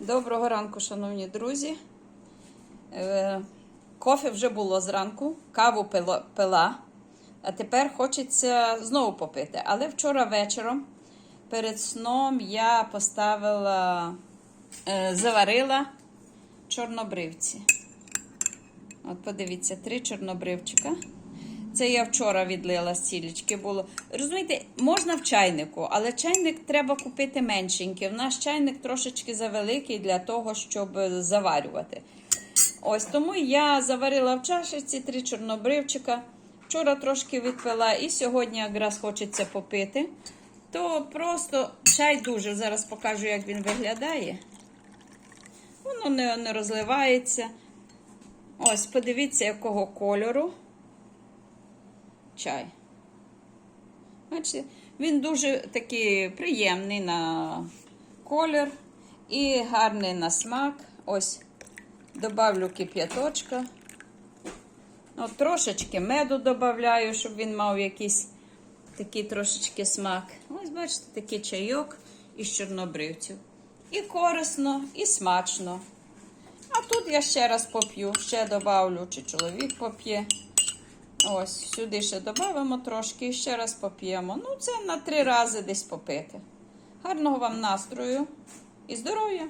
Доброго ранку, шановні друзі. Е, Кофе вже було зранку, каву пила, а тепер хочеться знову попити. Але вчора вечором перед сном я поставила, е, заварила чорнобривці. От подивіться, три чорнобривчика. Це я вчора відлила з цілечки було. Розумієте, можна в чайнику, але чайник треба купити меншенький. В нас чайник трошечки завеликий для того, щоб заварювати. Ось тому я заварила в чашечці три чорнобривчика. Вчора трошки відпила і сьогодні якраз хочеться попити. То просто чай дуже. Зараз покажу, як він виглядає. Воно не, не розливається. Ось, подивіться, якого кольору чай. Бачите, він дуже такий приємний на колір і гарний на смак. Ось, добавлю кип'яточка. От трошечки меду додаю, щоб він мав якийсь такий трошечки смак. Ось, бачите, такий чайок із чорнобривців. І корисно, і смачно. А тут я ще раз поп'ю, ще добавлю, чи чоловік поп'є. Ось, сюди ще додамо трошки і ще раз поп'ємо. Ну, це на три рази десь попити. Гарного вам настрою і здоров'я!